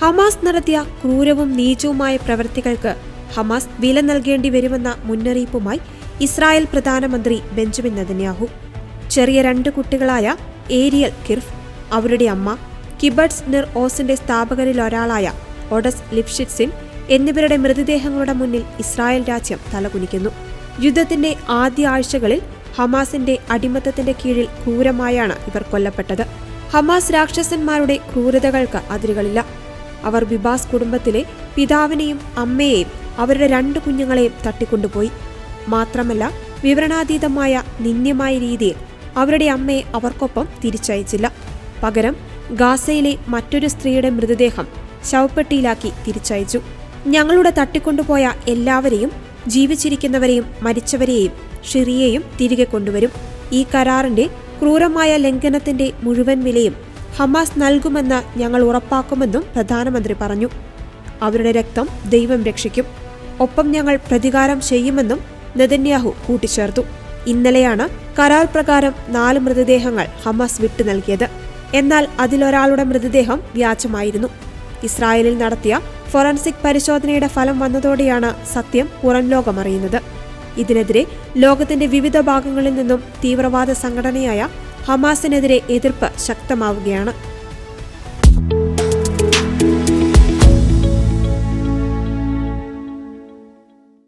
Hamas നടത്തിയ ക്രൂരവും നീചവുമായ പ്രവൃത്തികൾക്ക് Hamas വില നൽകേണ്ടി വരുമെന്ന മുന്നറിയിപ്പുമായി ഇസ്രായേൽ പ്രധാനമന്ത്രി ബെഞ്ചമിൻ നെതന്യാഹു. ചെറിയ രണ്ട് കുട്ടികളായ ഏരിയൽ കിർഫ് അവരുടെ അമ്മ കിബഡ്സ് നിർ ഓസിന്റെ സ്ഥാപകരിൽ ഒരാളായ ഒഡസ് ലിപ്ഷിറ്റ്സിൻ എന്നിവരുടെ മൃതദേഹങ്ങളുടെ മുന്നിൽ ഇസ്രായേൽ രാജ്യം തലകുനിക്കുന്നു. യുദ്ധത്തിന്റെ ആദ്യ ആഴ്ചകളിൽ ഹമാസിന്റെ അടിമത്തത്തിന്റെ കീഴിൽ ക്രൂരമായാണ് ഇവർ കൊല്ലപ്പെട്ടത്. ഹമാസ് രാക്ഷസന്മാരുടെ ക്രൂരതകൾക്ക് അതിരുകളില്ല. അവർ ബിബാസ് കുടുംബത്തിലെ പിതാവിനെയും അമ്മയെയും അവരുടെ രണ്ട് കുഞ്ഞുങ്ങളെയും തട്ടിക്കൊണ്ടുപോയി. മാത്രമല്ല വിവരണാതീതമായ നിന്ദ്യമായ രീതിയിൽ അവരുടെ അമ്മയെ അവർക്കൊപ്പം തിരിച്ചയച്ചില്ല. പകരം ഗാസയിലെ മറ്റൊരു സ്ത്രീയുടെ മൃതദേഹം ശവപ്പെട്ടിയിലാക്കി തിരിച്ചയച്ചു. ഞങ്ങളുടെ തട്ടിക്കൊണ്ടുപോയ എല്ലാവരെയും ജീവിച്ചിരിക്കുന്നവരെയും മരിച്ചവരെയും ഷിറിയെയും തിരികെ കൊണ്ടുവരും. ഈ കരാറിന്റെ ക്രൂരമായ ലംഘനത്തിന്റെ മുഴുവൻ വിലയും ഹമാസ് നൽകുമെന്ന് ഞങ്ങൾ ഉറപ്പാക്കുമെന്നും പ്രധാനമന്ത്രി പറഞ്ഞു. അവരുടെ രക്തം ദൈവം രക്ഷിക്കും. ഒപ്പം ഞങ്ങൾ പ്രതികാരം ചെയ്യുമെന്നും നെതന്യാഹു കൂട്ടിച്ചേർത്തു. ഇന്നലെയാണ് കരാർ പ്രകാരം നാല് മൃതദേഹങ്ങൾ ഹമാസ് വിട്ടു നൽകിയത്. എന്നാൽ അതിലൊരാളുടെ മൃതദേഹം വ്യാജമായിരുന്നു. ഇസ്രായേലിൽ നടത്തിയ ഫൊറൻസിക് പരിശോധനയുടെ ഫലം വന്നതോടെയാണ് സത്യം പുറം ലോകമറിയുന്നത് ഇതിനെതിരെ ലോകത്തിന്റെ വിവിധ ഭാഗങ്ങളിൽ നിന്നും തീവ്രവാദ സംഘടനയായ ഹമാസിനെതിരെ എതിർപ്പ് ശക്തമാവുകയാണ്